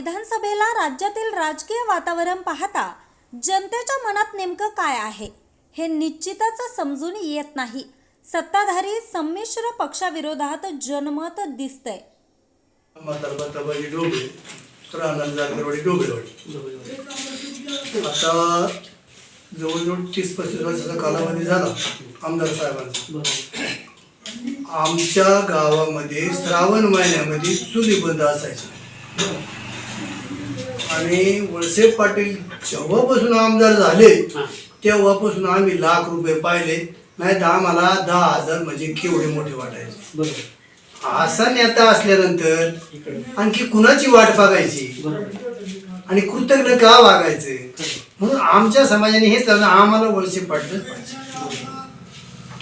विधानसभेला राज्यातील राजकीय वातावरण पाहता जनतेच्या मनात नेमकं काय आहे हे निश्चितच समजून येत नाही. सत्ताधारी संमिश्र पक्षाविरोधात जनमत दिसतंय. आता जवळजवळ तीस पस्तीस वर्षाचा कालावधी झाला आमदार साहेबांचा. आमच्या गावामध्ये श्रावण महिन्यामध्ये चुली बंद असायची. आणि वळसे पाटील जेव्हापासून आमदार झाले तेव्हापासून आम्ही लाख रुपये पाहिले. नाही तर आम्हाला दहा हजार म्हणजे केवढे मोठे वाटायचे. असा नेता असल्यानंतर आणखी कुणाची वाट बघायची? आणि कृतज्ञ का वागायचं? म्हणून आमच्या समाजाने हेच आम्हाला वळसे पाडलंच पाहिजे.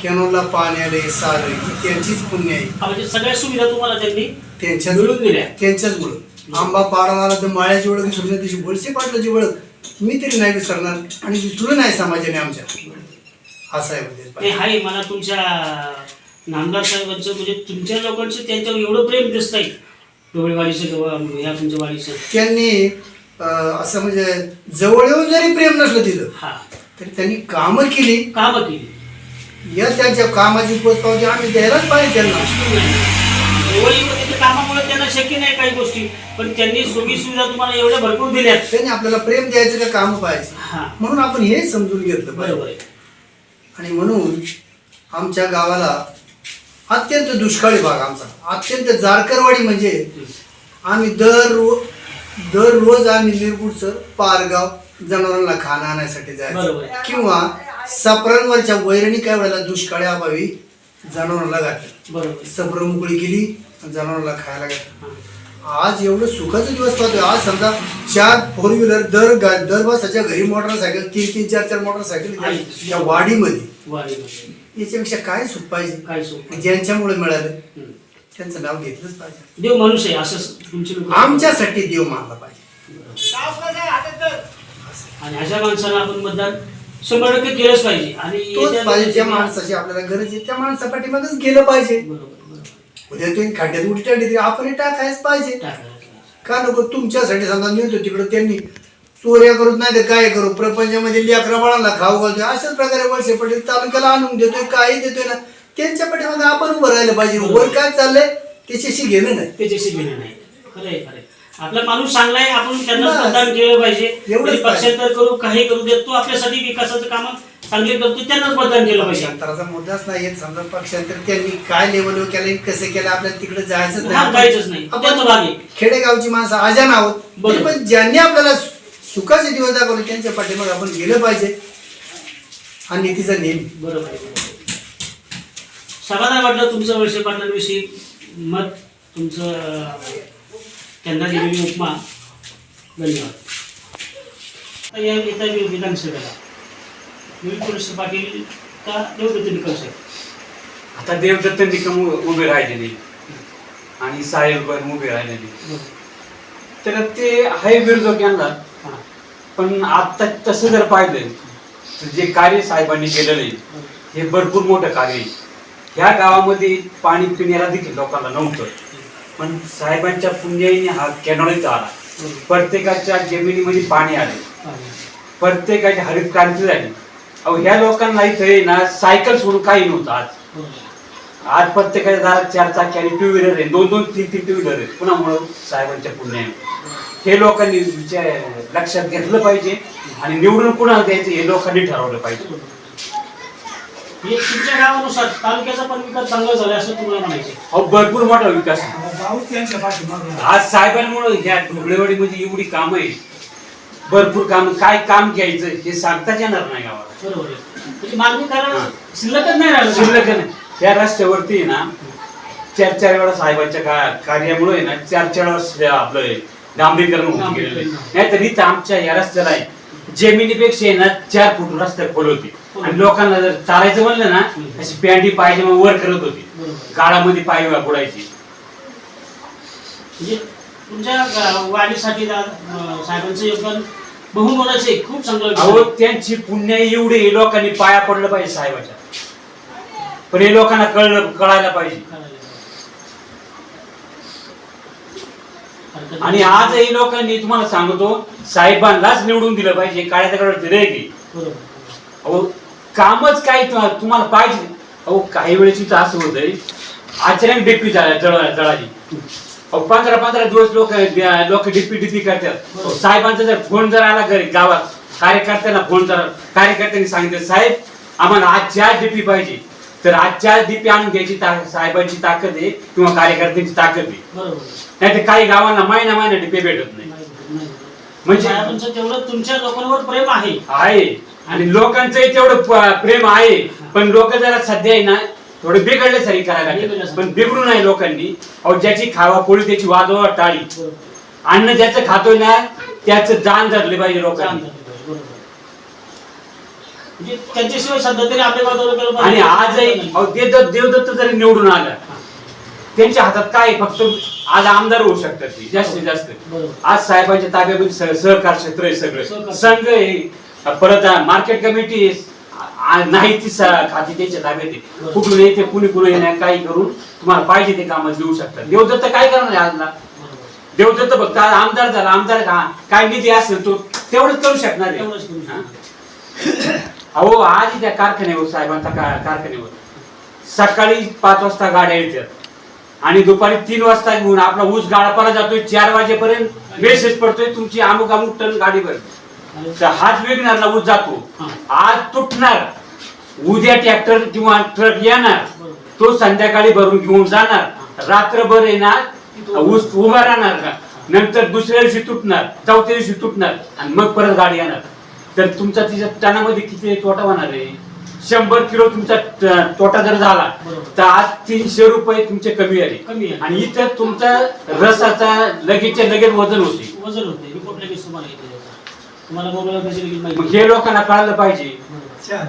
कॅनोला पाणी आले सारे त्यांचीच पुण्य आहे. म्हणजे सगळ्या सुविधा तुम्हाला त्यांनी त्यांच्याच मिळून दिल्या. त्यांच्याच मुळे. आंबा पाडणारा तर माळ्याची ओळख नाही, तशी वळसे पाटलाची ओळख मी तरी नाही विसरणार आणि विसरू नाही समाजाने आमच्या. असा आहे उद्देश ते आहे मला तुमच्या नामदार साहेबांचं म्हणजे तुमच्या लोकांचं त्यांच्यावर एवढं प्रेम दिसतंय. डोळेवाडीचं किंवा ह्या तुमच्या वाडीचं त्यांनी अं, असं म्हणजे जवळ येऊन जरी प्रेम नसलं दिलं हा. तरी त्यांनी कामं केली. कामं केली. या त्यांच्या कामाची पोचपावती आम्ही द्यायलाच पाहिजे त्यांना. कामामुळे त्यांना शक्य नाही काही गोष्टी. पण त्यांनी सोयी सुविधा तुम्हाला एवढ्या भरपूर दिल्यात. त्यांनी आपल्याला प्रेम द्यायचं का काम पाहिजे हा. म्हणून आपण हे समजून घेतलं बरोबर पाहिजे आहे. आणि म्हणून आमच्या गावाला अत्यंत दुष्काळी भाग आमचा. अत्यंत जारकरवाडी म्हणजे आम्ही दर दररोज आम्ही निरगुडचं पारगाव जनावरांना खाणं आणण्यासाठी बरोबर. जायचं किंवा सपरांवरच्या वैरणी काय वेळेला दुष्काळ्या अभावी जनावरांना घातलं. बरोबर. सफर मोकळी केली आणि जनावरांना खायला घातलं. हा. आज एवढं सुखाचा दिवस पाहतोय. आज समजा चार फोर व्हीलर दर गा- दर बसाच्या घरी मोटरसायकल तीन तीन चार चार मोटरसायकल आहे. या वाडीमध्ये. वारीमध्ये याच्यापेक्षा काय सुख पाहिजे? काय सोप ज्यांच्यामुळे मिळालं हम्म. त्यांचं नाव घेतलंच पाहिजे. देव माणूस आहे असं तुमचे लोक आमच्यासाठी देव मानला पाहिजे. आणि अशा माणसाला आपण मतदान शंभर टक्के केलंच पाहिजे. आणि तोच पाहिजे ज्या माणसाची आपल्याला गरज आहे त्या माणसापाठी मगच गेलं पाहिजे. उद्या तुम्ही खड्ड्यात उडी टाकली तरी आपण टाकायच पाहिजे. का नको? तुमच्यासाठी समजा नेतो तिकडं त्यांनी चोऱ्या करत नाही तर काय करू? प्रपंचामध्ये लेकरा बाळांना खाऊ घालतोय अशाच प्रकारे वर्षे पटेल तालुक्याला आणून देतोय काही देतोय ना. त्यांच्या पाठीमागे आपण उभं राहिलं पाहिजे. वर काय चाललंय? त्याच्याशी घेणं नाही. त्याच्याशी घेणं नाही. खरंय खरंय. आपला माणूस चांगलाय आपण त्यांना बस. मतदान केलं पाहिजे एवढंच पाहिजे. पक्षांतर करू काही करू देत तो आपल्यासाठी विकासाचं काम चांगले करतो त्यांनाच मतदान केलं पाहिजे पक्षांतराचा मुद्दाच नाही येत समजा पक्षांतर त्यांनी काय लेवल केलं कसं केलं आपल्याला तिकडे जायचंच हा, जायचंच नाही. त्याचं भाग आहे. खेडेगावची माणसं अजान आहोत बरोबर. तरी पण ज्यांनी आपल्याला सुखाचे दिवस दाखवले त्यांच्या पाठीमागे आपण गेलं पाहिजे हा नीतीचा नेम बरोबर आहे, बरोबर आहे. समाधान वाटलं तुमचं वर्षे पाटलांविषयी मत तुमचं अं, त्यांना दिलेली उपमा. धन्यवाद. या येत्या वि- विधानसभेला. विवेक पुरुष पाटील का देवदत्त निकम साहेब? आता देवदत्त निकम उभे राहिले नाही आणि साहेब पण उभे राहिले नाही तर ते आहे विरोधक यांना. हां. पण आता तसं जर पाहिलं तर जे कार्य साहेबांनी केलेलं आहे हे भरपूर मोठं कार्य आहे. ह्या गावामध्ये पाणी पिण्याला देखील लोकांना नव्हतं. पण साहेबांच्या पुण्याईने हा कॅनॉलित आला प्रत्येकाच्या जमिनीमध्ये पाणी आले. प्रत्येकाची हरित क्रांती झाली. अहो ह्या लोकांना इथं ना सायकल सोडून काही नव्हतं आज. आज प्रत्येकाच्या दारात चार चाकी आणि टू व्हीलर आहे. दोन दोन तीन तीन टू व्हीलर आहेत. पुन्हा साहेबांच्या पुण्याने हे लोकांनी विचार लक्षात घेतलं पाहिजे आणि निवडून कुणाला द्यायचं हे लोकांनी ठरवलं पाहिजे. हे तुमच्या गावानुसार तालुक्याचा पण विकास चांगला झाला असं तुम्हाला म्हणायचं अहो भरपूर मोठा विकास आहे. आज साहेबांमुळे ह्या ढोबळेवाडीमध्ये एवढी कामं आहे भरपूर काम काय काम घ्यायचं हे सांगताच येणार नाही गावाला. बरोबर आहे. म्हणजे मागणी शिल्लकच नाही राहिलं. शिल्लक नाही. या रस्त्यावरती आहे ना चार चार वेळा साहेबांच्या का कार्यामुळे आहे ना चार चार वेळा आपलं हे डांबरीकरण होऊन गेलेलं आहे. नाहीतर इथं आमच्या या रस्त्याला आहे. जमिनीपेक्षा आहे ना चार फूट रस्ता खोल होती. आणि लोकांना जर चालायचं म्हणलं ना अशी पॅन्टी पाहिजे मग वर करत होती. गाळामध्ये पाय बुडायची. म्हणजे तुमच्या वाढीसाठी साहेबांचं योगदान बहुमोलाचं खूप चांगलं अहो. त्यांची पुण्य एवढी लोकांनी पाया पडलं पाहिजे साहेबाच्या. पण हे लोकांना कळलं कळायला पाहिजे करायला पाहिजे. हरकत आणि. आजही लोकांनी तुम्हाला सांगतो साहेबांनाच निवडून दिलं पाहिजे काळ्या दगडावरती रेगी बरोबर. अहो कामच काय तुम्हाला पाहिजे. अहो काही वेळेस इथं असं होतंय अचानक डीपी जळा जळाली. अहो पंधरा पंधरा दिवस लोक लोक डीपी डीपी करतात. साहेबांचा जर फोन जर आला घरी गावात कार्यकर्त्यांना फोन जर कार्यकर्त्यांनी सांगितलं साहेब आम्हाला आज चार डीपी पाहिजे. तर आज चार डीपी आणून घ्यायची साहेबांची ताकद आहे किंवा कार्यकर्त्यांची ताकद आहे. बरोबर. नाही तर काही गावांना महिना महिना डीपी भेटत नाही. म्हणजे- साहेबांचं तेवढं तुमच्या लोकांवर प्रेम आहे. आहे. आणि लोकांचंही तेवढं प- प्रेम आहे. पण लोक जरा सध्या आहे ना थोडे बिघडल्यासारखी करायला लागले बिघडल्यासारखी. पण बिघडू नाही लोकांनी. अहो ज्याची खावा पोळी त्याची वाजवा टाळी. अन्न ज्याचं खातोय ना त्याचं जाण धरले पाहिजे लोकांनी. म्हणजे त्यांच्याशिवाय सध्या तरी आपल्या आणि आजही अहो देवदत्त देवदत्त जरी निवडून आला त्यांच्या हातात काय आहे? फक्त आज आमदार होऊ शकतात ते जास्तीत जास्त बरोबर. आज साहेबांच्या ताब्यामध्ये सह- सहकार क्षेत्र आहे सगळं सहकार. संघ आहे परत मार्केट कमिटी आहे. आ- आ- नाही ती स- खाती त्यांच्या ताब्यात आहे बरोबर. कुठून येते कुणी कुणी येणार काही करून तुम्हाला पाहिजे ते कामात देऊ शकतात देवदत्त काय करणार आहे आजला देवदत्त फक्त आज आमदार झाला आमदार का काय निधी असेल तो तेवढंच करू शकणार आहे करू हा? अहो आज त्या कारखान्यावर साहेबांचा का- कारखान्यावर सकाळी पाच वाजता गाड्या येतात आणि दुपारी तीन वाजता घेऊन आपला ऊस गाळपाला जातोय चार वाजेपर्यंत मेसेज पडतोय तुमची अमुक अमुक टन गाडी भरते हाच वेगणार ऊस जातो. आज तुटणार. उद्या ट्रॅक्टर किंवा ट्रक येणार. तो संध्याकाळी भरून घेऊन जाणार. रात्रभर येणार. ऊस उभा राहणार का? नंतर दुसऱ्या दिवशी तुटणार चौथ्या दिवशी तुटणार आणि मग परत गाडी येणार. तर तुमचा तिच्या टनामध्ये किती तोटा होणार आहे? शंभर किलो तुमचा तोटा जर झाला बरोबर. तर आज तीनशे रुपये तुमचे कमी आले कमी आले. आणि इथं तुमचा रसाचा लगेचच्या लगेच वजन होते वजन होते रिपोर्ट लगेच तुम्हाला येते त्याचा. तुम्हाला मोबाईल कशी लगेच मग माहिती हे लोकांना कळलं पाहिजे बरोबर.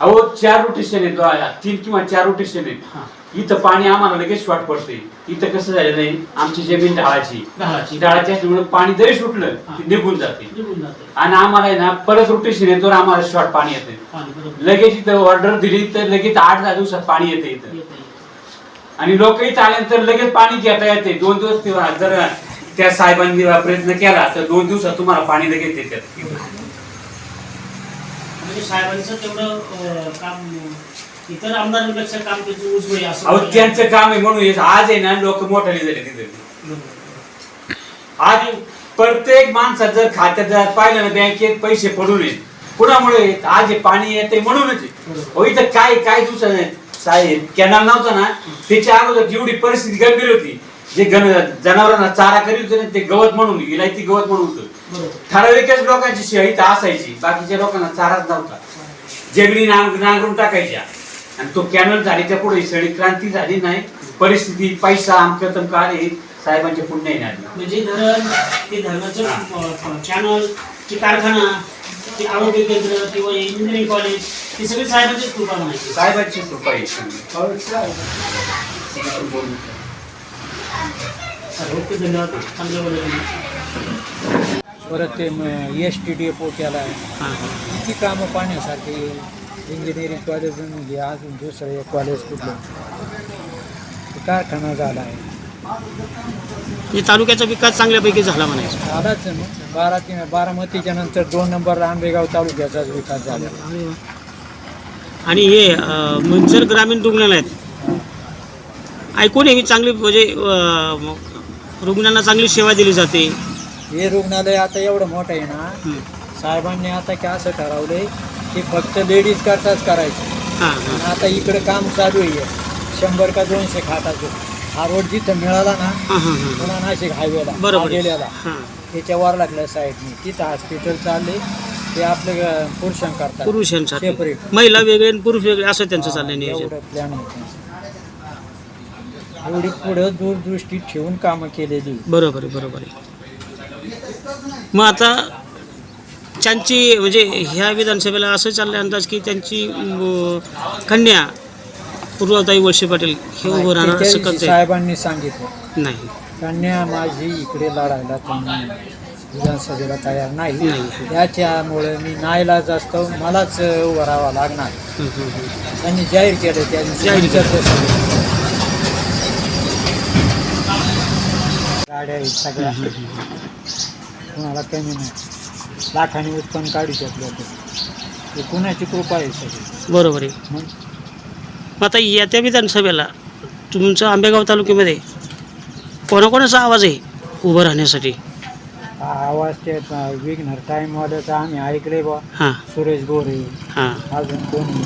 अहो चार रोटेशन आहेत बघा. तीन किंवा चार रोटेशन आहेत हा. इथं पाणी आम्हाला लगेच शॉर्ट पडते इथं कसं झालं नाही? आमची जमीन ढाळाची ढाळाची. ढाळाची असल्यामुळे पाणी जरी सुटलं. ते निघून जाते. निघून जाते. आणि आम्हाला आहे ना परत रोटेशन येतो आम्हाला शॉर्ट पाणी येते. लगेच इथं ऑर्डर दिली तर लगेच आठ दहा दिवसात पाणी येते इथं. आणि लोक इथं आल्यानंतर लगेच पाणी घेता येते. दोन दिवस तेव्हा जर त्या साहेबांनी प्रयत्न केला तर दोन दिवसात तुम्हाला पाणी लगेच देतात. म्हणजे साहेबांचं तेवढं काम इतर आमदारांपेक्षा काम त्याचं उजवं आहे असं अहो त्यांचं काम आहे म्हणून हे आज आहे ना लोक मोठाले झाले तिथे. आज प्रत्येक माणसात जर खात्यात जर पाहिलं ना बँकेत पैसे पडून येत कुणामुळे? आज हे पाणी येते म्हणूनच आहे. अहो इथं काय काय दिवसात साहेब कॅनल नव्हता ना त्याच्या अगोदर जेवढी परिस्थिती गंभीर होती जे गण जनावरांना चारा करीत होते ना ते गवत म्हणून इलायती गवत म्हणून होतं. बरोबर. ठराविकच लोकांची शेळी इथं असायची बाकीच्या लोकांना चाराच नव्हता. जमिनी नांग नांगरून टाकायच्या. आणि तो कॅनल झालीच्या पुढे सगळी क्रांती झाली नाही. परिस्थिती पैसा आमकं तमकं आले साहेबांच्या पुण्याने आली. म्हणजे धरण ते धरणाचं चॅनल ते कारखाना ते आरोग्य केंद्र किंवा इंजिनिअरिंग कॉलेज ते सगळे साहेबांचीच कृपा म्हणायची साहेबांची कृपा आहे. सर ओके धन्यवाद चांगलं बोलले परत ते एस टी डेपो केला आहे हां हां. किती कामं पाहण्यासारखे इंजिनिअरिंग कॉलेज हे अजून दुसरं एक कॉलेज कुठलं? ते कारखाना झाला आहे. म्हणजे तालुक्याचा विकास चांगल्यापैकी झाला म्हणायचं. झालाच आहे मग. बारा तीन बारामतीच्या नंतर दोन नंबर आंबेगाव तालुक्याचाच विकास झाला. अरे वा. आणि हे अं, मंचर ग्रामीण रुग्णालयात. ऐकून मी चांगली म्हणजे अं, रुग्णांना चांगली सेवा दिली जाते. हे रुग्णालय आता एवढं मोठं आहे ना. हं. साहेबांनी आता की असं ठरवलंय की फक्त लेडीज करताच करायचं. हां हां. आणि आता इकडे काम चालू आहे. शंभर का दोनशे खाटाचं हा रोड जिथं मिळाला ना हां हां हां. पुन्हा नाशिक हायवेला बरोबर. आहे. गेलेला हां त्याच्यावर लागल्या साईडनी तिथं हॉस्पिटल चालले ते आपले अं, पुरुषांकरता पुरुषांसाठी Separate. महिला वेगळे आणि पुरुष वेगळे असं त्यांचं चाललंय नियोजन. एवढं प्लॅन एवढी पुढं दूरदृष्टी ठेवून कामं केलेली. बरोबर आहे बरोबर आहे. मग आता त्यांची म्हणजे ह्या विधानसभेला असं चाललंय अंदाज की त्यांची कन्या पूर्वताई वळसे पाटील हे उभं राहणार असं कसं साहेबांनी सांगितलं नाही कन्या माझी इकडे लढायला त्यांनी विधानसभेला तयार नाही नाही. त्याच्यामुळे मी नाईलाज असतो मलाच उभं राहावं लागणार. त्यांनी जाहीर केलं त्यांनी जाहीर केलं. सगळं. गाड्या सगळ्या कुणाला कमी नाही लाखाने उत्पन्न काढू शकलो हे कुणाची कृपा आहे सगळी? बरोबर आहे. मग? मग आता येत्या विधानसभेला तुमच्या आंबेगाव तालुक्यामध्ये कोणाकोणाचा आवाज आहे उभं राहण्यासाठी? हा आवाज ते विघ्नर टाईमवाल्याचा आम्ही ऐकले बा हां. सुरेश गोरे. हां. अजून कोणी?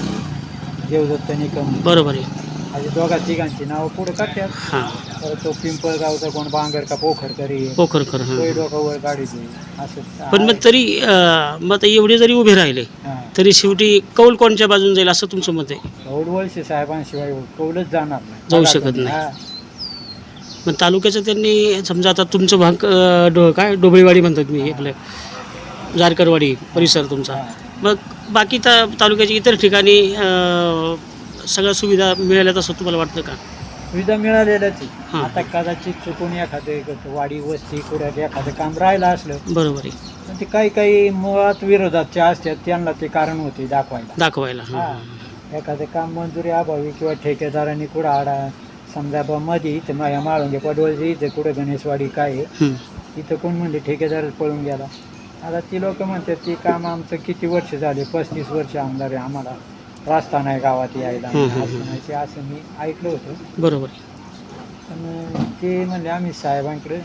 देवदत्त निकम. बरोबर आहे. असे दोघा तिघांची नावं पुढे काढतात. हां. तो पिंपळगावचा कोण बांगर का पोखरकरी आहे. पोखरकर हां. तोही डोकं वर काढीचे असं पण मग तरी अं, मग आता एवढे जरी उभे राहिले हां. तरी शेवटी कौल कोणच्या बाजून जाईल असं तुमचं मत आहे? एवढं वळसे साहेबांशिवाय कौलच जाणार नाही. जाऊ शकत नाही. हा. मग तालुक्याचं त्यांनी समजा आता तुमचं भाग अं, डो काय डोबळीवाडी म्हणतात मी आपलं जारकरवाडी परिसर तुमचा. मग बाकी ता तालुक्याच्या इतर ठिकाणी अं, सगळ्या सुविधा मिळाल्यात असं तुम्हाला वाटतं का सुविधा मिळालेल्याच आहे. हां. आता कदाचित चुकून एखादं वाडी वस्ती कुठे एखादं काम राहिलं असलं बरोबर आहे पण ते काही काही मुळात विरोधातचे असतात त्यांना ते कारण होते दाखवायला दाखवायला हां. हा एखादं काम मंजुरी अभावी किंवा ठेकेदारांनी कुठं आडा समजा बा मध्ये इथं माझ्या माळुंगे पडवळची इथं कुठं गणेशवाडी काय आहे हं. इथं कोण म्हणले ठेकेदारच पळून गेला आता ती लोक म्हणतात की काम आमचं किती वर्ष झाले पस्तीस वर्ष आमदार आहे आम्हाला रस्ता नाही गावात यायला. हम्म, हम्म, असं मी ऐकलं होतं. बरोबर. आहे पण ते म्हणले आम्ही साहेबांकडे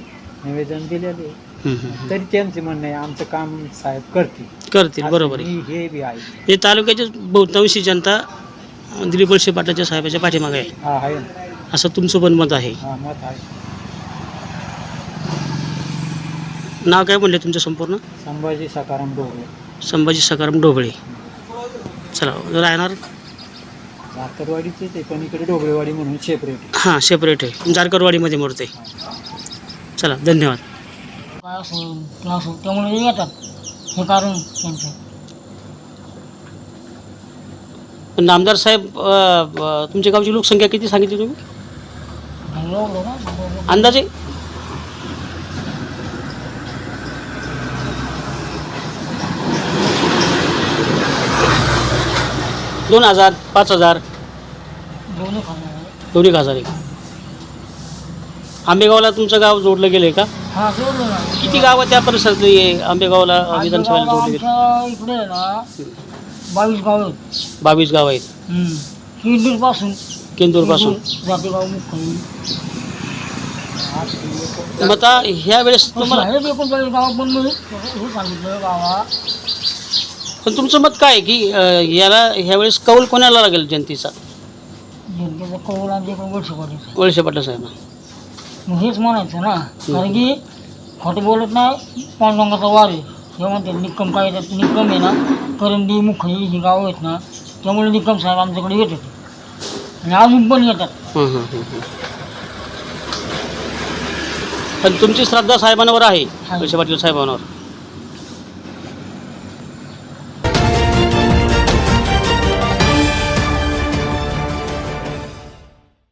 निवेदन दिलेले हं, हं. तरी त्यांचे म्हणणं आहे आमचं काम साहेब करतील. करतील बरोबर आहे. मी हे बी आहे हे तालुक्याची बहुतांशी जनता अं, दिलीप वळसे पाटलाच्या साहेबाच्या पाठीमागे आहे. हा आहे ना. असं तुमचं पण मत आहे. हा मत आहे. नाव काय म्हणले तुमचं संपूर्ण? संभाजी सकाराम डोळे संभाजी सकाराम डोबळे चला राहणार? भाकरवाडीचेच आहे पण इकडे डोबळेवाडी म्हणून सेपरेट हां सेपरेट आहे. जारकरवाडीमध्ये मोडते चला धन्यवाद. काय असेल किंवा असेल त्यामुळे येतात हे कारण त्यांचं पण नामदार साहेब अं, तुमच्या गावची लोकसंख्या किती सांगितली तुम्ही? आणि एवढं ना बरोबर. अंदाजे? दोन हजार पाच हजार. दोन्ही हजार आहे आंबेगावला तुमचं गाव जोडलं गेलं आहे का? हा जोडलं ना. किती गावं त्या परिसरातली आहे आंबेगावला विधानसभेला आमच्या जोडले गेले? आमच्या इकडे आहे ना बावीस गाव आहेत. बावीस गाव आहेत. किंदूरपासून केंदूरपासून जातेगाव मग आता ह्या वेळेस तुम्हाला आहेत एकोणचाळीस गाव पण मी हे सांगितलं गावा पण तुमचं मत काय आहे की अं, याला ह्या वेळेस कौल कोणाला लागेल जनतेचा? जनतेचं कौल आमच्या इकडे वळसे पाटील साहेब. मग हेच म्हणायचं ना कारण की खोटं बोलत नाही पांडुरंगाचा वार आहे. हे म्हणते निक्कम काय येतात निक्कम आहे ना करंदी मुखई ही गावं आहेत ना त्यामुळे निक्कम साहेब आमच्याकडे येत होते. आणि अजून पण येतात. हं, हं, हं, हं. पण तुमची श्रद्धा साहेबांवर आहे आहे. वळसे पाटील साहेबांवर.